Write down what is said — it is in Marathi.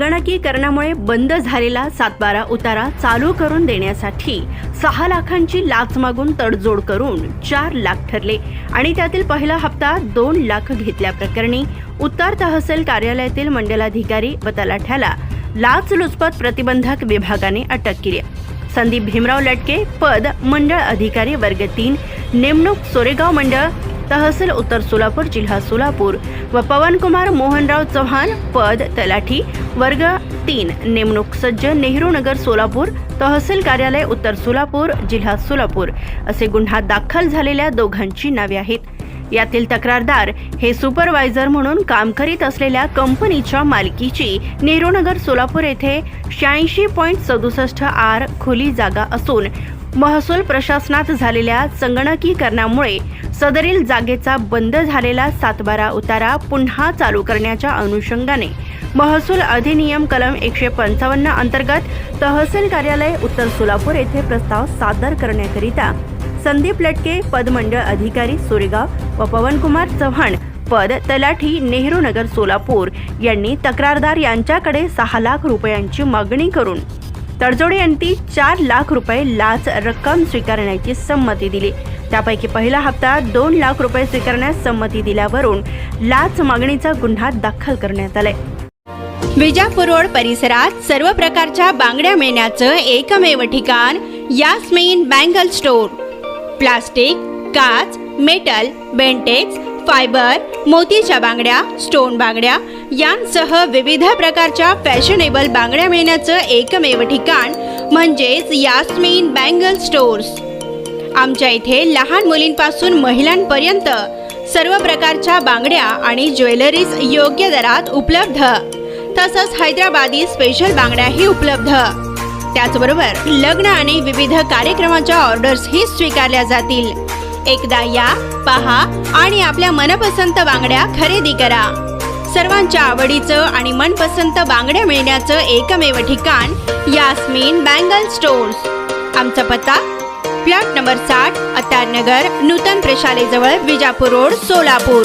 संगणकीकरणामुळे बंद झालेला सातबारा उतारा चालू करून देण्यासाठी सहा लाखांची लाच मागून तडजोड करून चार लाख ठरले. आणि त्यातील पहिला हप्ता दोन लाख घेतल्याप्रकरणी उत्तर तहसील कार्यालयातील मंडलाधिकारी व तलाठ्याला लाचलुचपत प्रतिबंधक विभागाने अटक केली संदीप भीमराव लटके पद मंडळ अधिकारी वर्ग तीन नेमणूक सोरेगाव मंडळ तहसील उत्तर सोलापूर जिल्हा सोलापूर. व पवनकुमार मोहनराव चव्हाण पद तलाठी वर्ग तीन नेमणूक सज्ज नेहरू नगर सोलापूर तहसील कार्यालय उत्तर सोलापूर जिल्हा सोलापूर. असे गुन्हा दाखल झालेल्या दोघांची नावे आहेत. यातील तक्रारदार हे सुपरवायझर म्हणून काम करीत असलेल्या कंपनीच्या मालकीची नेहरूनगर सोलापूर येथे शहाऐंशी पॉईंट सदुसष्ट आर खुली जागा असून महसूल प्रशासनात झालेल्या संगणकीकरणामुळे सदरील जागेचा बंद झालेला सातबारा उतारा पुन्हा चालू करण्याच्या अनुषंगाने महसूल अधिनियम कलम एकशे पंचावन्न अंतर्गत तहसील कार्यालय उत्तर सोलापूर येथे प्रस्ताव सादर करण्याकरिता संदीप लटके पदमंडळ अधिकारी सोरेगाव व पवनकुमार चव्हाण पद तलाठी नेहरू नगर सोलापूर यांनी तक्रारदार यांच्याकडे सहा लाख रुपयांची मागणी करून तडजोडे यांनी चार लाख रुपये लाच रक्कम स्वीकारण्याची संमती दिली. त्यापैकी पहिला हप्ता दोन लाख रुपये स्वीकारण्यास संमती दिल्यावरून लाच मागणीचा गुन्हा दाखल करण्यात आलाय. विजापूर रोड परिसरात सर्व प्रकारच्या बांगड्या मिळण्याचं एकमेव ठिकाण यास्मीन बँगल स्टोर. प्लास्टिक काच मेटल बेंटेक्स फायबर मोतीच्या बांगड्या स्टोन बांगड्या यांसह विविध प्रकारच्या फॅशनेबल बांगड्या मिळण्याचं एकमेव ठिकाण म्हणजेच यास्मिन बँगल स्टोर्स. आमच्या इथे लहान मुलींपासून महिलांपर्यंत सर्व प्रकारच्या बांगड्या आणि ज्वेलरीज योग्य दरात उपलब्ध. तसंच हैदराबादी स्पेशल बांगड्याही उपलब्ध. त्याचबरोबर लग्न आणि विविध कार्यक्रमाच्या ऑर्डर्सही स्वीकारल्या जातील. एकदा या पहा आणि आपल्या मनपसंत बांगड्या खरेदी करा. सर्वांच्या आवडीचं आणि मनपसंत बांगड्या मिळण्याचं एकमेव ठिकाण यास्मिन बँगल स्टोर्स. आमचा पत्ता फ्लॅट नंबर साठ Attarnagar Nutan प्रशालेजवळ Vijapur road Solapur.